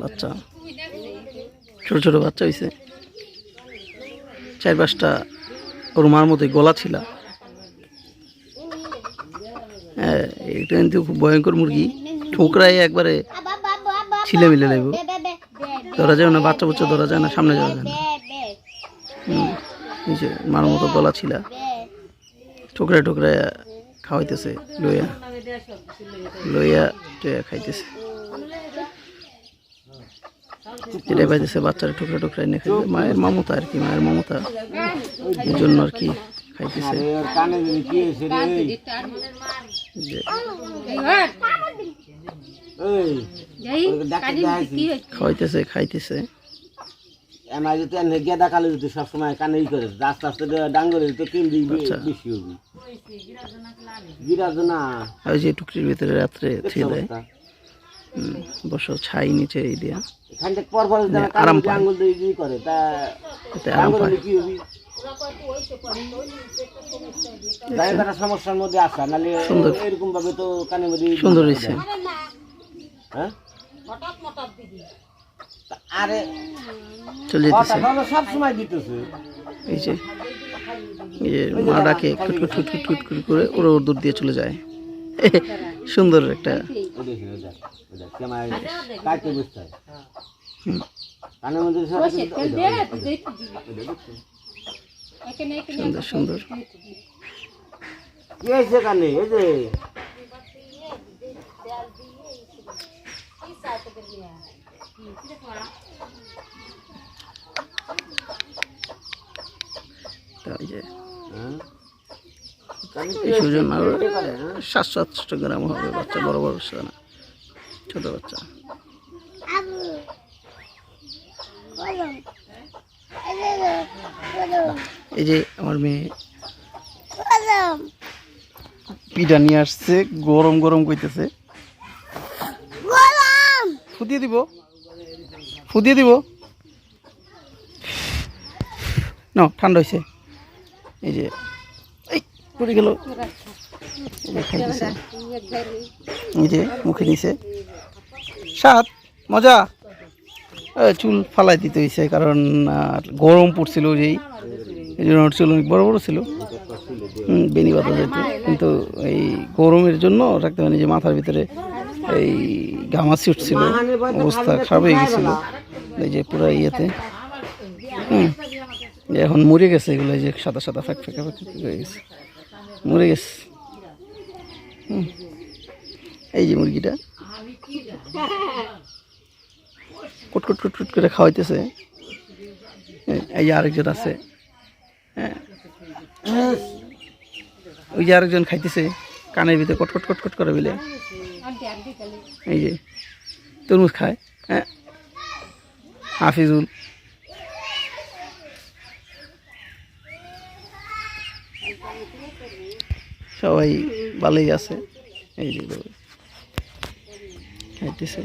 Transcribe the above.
বাচ্চা। ছোট ছোট বাচ্চা হয়েছে চার পাঁচটা ওর মার মতোই গলা ছিল। হ্যাঁ এটা কিন্তু খুব ভয়ঙ্কর মুরগি। ঠোকরাই একবারে ছিলে মিলে লাগবে। ধরা যায় না, বাচ্চা বাচ্চা ধরা যায় না, সামনে যাওয়া যায় না। মার মতো গলা ছিল। ঠোকরায় ঠোকরায় খাওয়াইতেছে লইয়া। লইয়া টইয়া খাইতেছে। যেটা পাইতেছে বাচ্চারা টুকরা টুকরা এনে খাইতে মায়ের মমতা আর কি মায়ের মমতা। এই জন্য আর কি খাইতেছে। খাওয়াইতেছে খাইতেছে। এমআই যদি এনে গেদা কালে যদি সবসময় কানে ই করে আস্তে আস্তে ডাঙ্গরে তো কেমনি আচ্ছা। বেশি হবে বিরাজ না ওই যে টুকরির ভিতরে রাত্রে থুয়ে দেয়। বসো ছাই নিচে এই দিয়া। এখান থেকে পর পর কানে আরাম পায়। আঙ্গুল দিয়ে ই করে তা এতে আরাম পায়। কি হবে? সমস্যার মধ্যে আসা নাহলে সুন্দর। এরকম ভাবে তো মধ্যে সুন্দর হয়েছে। হ্যাঁ? আরে চলে যেতেছে। সব সময় দিতেছে। এই যে এই যে মা ডাকে খুট খুট খুট খুট খুট খুট করে ওরা ওর দূর দিয়ে চলে যায়। সুন্দর একটা? সুন্দর সুন্দর। কি হয়েছে কানে এই যে। সুজন কানে, হ্যাঁ? সাতশো গ্রাম হবে বাচ্চা বড় বড় না। ছোট বাচ্চা। এই যে আমার মেয়ে পিঠা নিয়ে আসছে গরম গরম কইতেছে। ফুদিয়ে দিব। ফুদিয়ে দিব। ন, ঠান্ডা হয়েছে এই যে, এই পড়ে গেল। এই যে মুখে নিছে সাত, মজা। চুল ফালাই দিতে হয়েছে কারণ গরম পড়ছিল যেই এই জন্য চুল অনেক বড় বড় ছিল। বেনি বাতা যেত কিন্তু এই গরমের জন্য রাখতে পারেনি যে মাথার ভিতরে এই ঘামাচি উঠছিল অবস্থা খারাপ হয়ে গেছিল এই যে পুরো ইয়েতে। হুম এখন মরে গেছে এগুলো যে সাদা সাদা ফ্যাক ফ্যাকা ফ্যাক হয়ে গেছে। মরে গেছে। হুম। এই যে মুরগিটা। কুট কুট কুট কুট করে খাওয়াইতেছে। এই- যে আরেকজন আছে। হ্যাঁ। ওই যে আরেকজন খাইতেছে, কানের ভিতরে কট কটকট কট কট করে বিলে। এই যে তরমুজ খায় হ্যাঁ? হাফিজুল। সবাই ভালোই আছে। এই যে। খাইতেছে।